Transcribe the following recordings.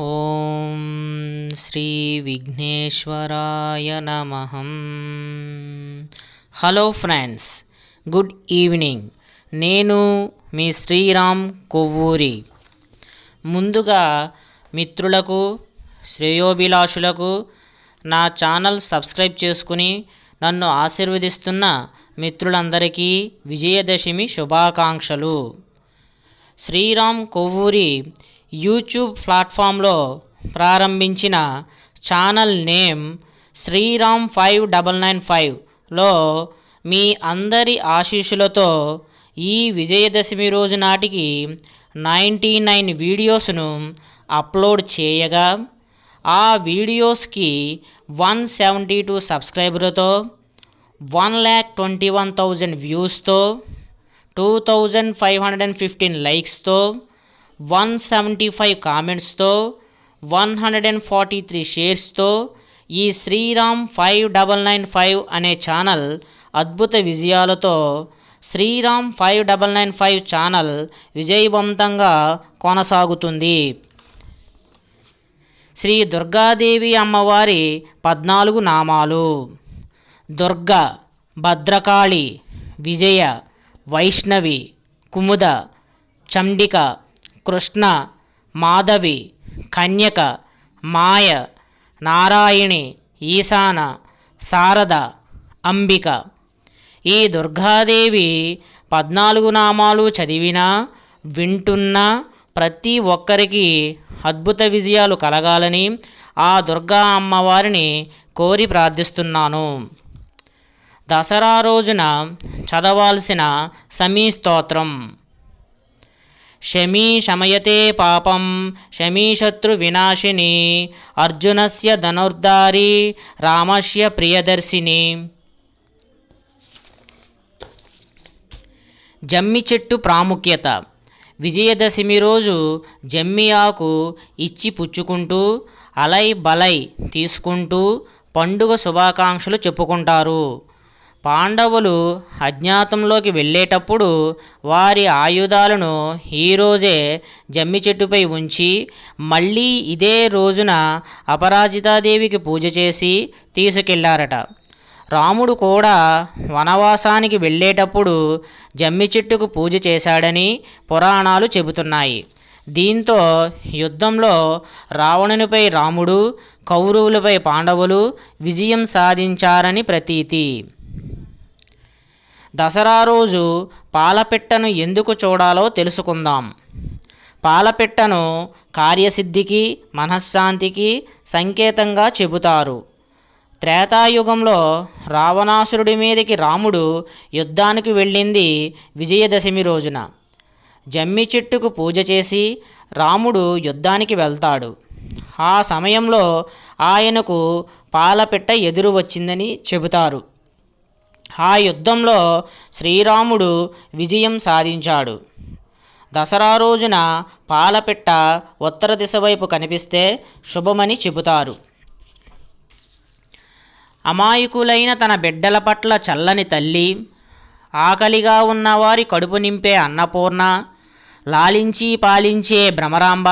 ఓం శ్రీ విఘ్నేశ్వరాయ నమహం హలో ఫ్రెండ్స్ గుడ్ ఈవినింగ్. నేను మీ శ్రీరామ్ కొవ్వూరి. ముందుగా మిత్రులకు శ్రేయోభిలాషులకు నా ఛానల్ సబ్స్క్రైబ్ చేసుకుని నన్ను ఆశీర్వదిస్తున్న మిత్రులందరికీ విజయదశమి శుభాకాంక్షలు. శ్రీరామ్ కొవ్వూరి యూట్యూబ్ ప్లాట్ఫామ్లో ప్రారంభించిన channel name Sriram five double nine ఫైవ్లో మీ అందరి ఆశీస్సులతో ఈ విజయదశమి రోజు నాటికి నైంటీ నైన్ వీడియోస్ను అప్లోడ్ చేయగా ఆ వీడియోస్కి one seventy two సబ్స్క్రైబర్తో one lakh twenty one thousand వ్యూస్తో two thousand five hundred and fifteen లైక్స్తో one seventy five కామెంట్స్తో one hundred and forty three షేర్స్తో ఈ Sriram five double nine five అనే ఛానల్ అద్భుత విజయాలతో Sriram five double nine five channel విజయవంతంగా కొనసాగుతుంది. శ్రీ దుర్గాదేవి అమ్మవారి పద్నాలుగు నామాలు. దుర్గ భద్రకాళి విజయ వైష్ణవి కుముద చండిక కృష్ణ మాధవి కన్యక మాయ నారాయణి ఈశాన శారద అంబిక. ఈ దుర్గాదేవి పద్నాలుగు నామాలు చదివినా వింటున్నా ప్రతి ఒక్కరికి అద్భుత విజయాలు కలగాలని ఆ దుర్గా అమ్మవారిని కోరి ప్రార్థిస్తున్నాను. దసరా రోజున చదవాల్సిన సమీ స్తోత్రం శమీ శమయతే పాపం శమీ శత్రు వినాశిని అర్జునస్య ధనుర్ధారి రామస్య ప్రియదర్శిని. జమ్మి చెట్టు ప్రాముఖ్యత. విజయదశమి రోజు జమ్మి ఆకు ఇచ్చి పుచ్చుకుంటూ అలై బలై తీసుకుంటూ పండుగ శుభాకాంక్షలు చెప్పుకుంటారు. పాండవులు అజ్ఞాతంలోకి వెళ్ళేటప్పుడు వారి ఆయుధాలను ఈరోజే జమ్మి చెట్టుపై ఉంచి మళ్ళీ ఇదే రోజున అపరాజితాదేవికి పూజ చేసి తీసుకెళ్ళారట. రాముడు కూడా వనవాసానికి వెళ్ళేటప్పుడు జమ్మి చెట్టుకు పూజ చేశాడని పురాణాలు చెబుతున్నాయి. దీంతో యుద్ధంలో రావణునిపై రాముడు కౌరవులపై పాండవులు విజయం సాధించారని ప్రతీతి. దసరా రోజు పాలపిట్టను ఎందుకు చూడాలో తెలుసుకుందాం. పాలపిట్టను కార్యసిద్ధికి మనశ్శాంతికి సంకేతంగా చెబుతారు. త్రేతాయుగంలో రావణాసురుడి మీదకి రాముడు యుద్ధానికి వెళ్ళింది విజయదశమి రోజున. జమ్మి చెట్టుకు పూజ చేసి రాముడు యుద్ధానికి వెళ్తాడు. ఆ సమయంలో ఆయనకు పాలపిట్ట ఎదురు వచ్చిందని చెబుతారు. ఆ యుద్ధంలో శ్రీరాముడు విజయం సాధించాడు. దసరా రోజున పాలపిట్ట ఉత్తర దిశ వైపు కనిపిస్తే శుభమని చెబుతారు. అమాయకులైన తన బిడ్డల పట్ల చల్లని తల్లి ఆకలిగా ఉన్నవారి కడుపు నింపే అన్నపూర్ణ లాలించి పాలించే భ్రమరాంబ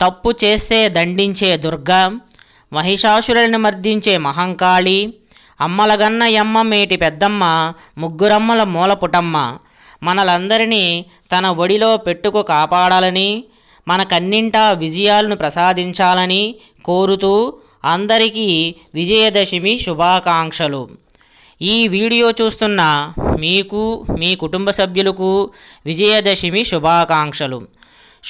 తప్పు చేస్తే దండించే దుర్గ మహిషాసురులను మర్దించే మహంకాళి అమ్మలగన్న యమ్మ మేటి పెద్దమ్మ ముగ్గురమ్మల మూల పుటమ్మ మనలందరినీ తన ఒడిలో పెట్టుకు కాపాడాలని మన కన్నింటా విజయాలను ప్రసాదించాలని కోరుతూ అందరికీ విజయదశమి శుభాకాంక్షలు. ఈ వీడియో చూస్తున్న మీకు మీ కుటుంబ సభ్యులకు విజయదశమి శుభాకాంక్షలు.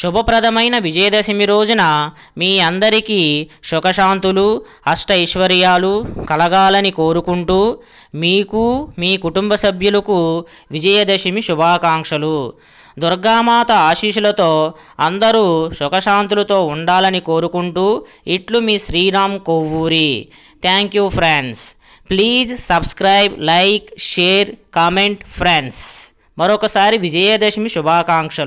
శుభప్రదమైన విజయదశమి రోజున మీ అందరికీ సుఖశాంతులు అష్ట ఐశ్వర్యాలు కలగాలని కోరుకుంటూ మీకు మీ కుటుంబ సభ్యులకు విజయదశమి శుభాకాంక్షలు. దుర్గామాత ఆశీస్సులతో అందరూ సుఖశాంతులతో ఉండాలని కోరుకుంటూ ఇట్లు మీ Sriram Kovvuri. Thank you friends. Please subscribe like share comment friends. మరొకసారి విజయదశమి శుభాకాంక్షలు.